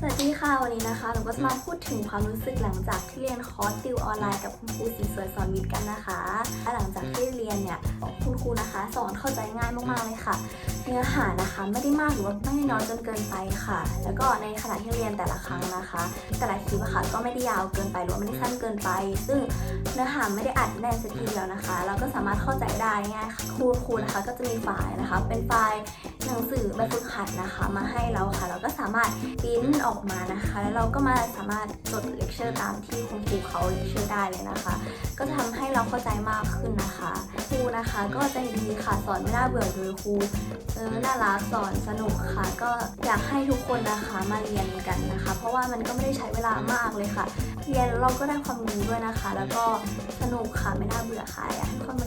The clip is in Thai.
สวัสดีค่ะ วันนี้นะคะเราก็จะมาพูดถึงความรู้สึกหลังจากที่เรียนคอร์สติวออนไลน์กับคุณครูสีสวยสอนวิทย์กันนะคะและหลังจากที่เรียนเนี่ยคุณครูนะคะ สอนเข้าใจง่ายมากๆเลยค่ะ เนื้อหานะคะไม่ได้มากหรือว่าไม่ได้น้อยจนเกินไปค่ะ แล้วก็ในขณะที่เรียนแต่ละครั้งนะคะ แต่ละคลิปอะค่ะก็ไม่ได้ยาวเกินไปหรือว่าไม่ได้สั้นเกินไป ซึ่งเนื้อหาไม่ได้อัดแน่นสักทีเดียวนะคะ เราก็สามารถเข้าใจได้ง่ายค่ะครูครูนะคะก็จะมีไฟล์นะคะ เป็นไฟล์ หนังสือใบฝึกหัดนะคะ มาให้เราค่ะ เราก็สามารถปริ้นออกมานะคะ แล้วเราก็มาสามารถจดเลคเชอร์ตามที่คุณครูเขาเลคเชอร์ได้เลยนะคะ ก็จะทำให้เราเข้าใจมากขึ้นนะคะครูนะคะก็ใจดีค่ะสอนไม่น่าเบื่อเลยครูเออน่ารักสอนสนุกค่ะ ก็อยากให้ทุกคนนะคะมาเรียนกันนะคะ เพราะว่ามันก็ไม่ได้ใช้เวลามากเลยค่ะ เรียนเราก็ได้ความรู้ด้วยนะคะ แล้วก็สนุกค่ะไม่น่าเบื่อค่ะอยากให้ทุกคน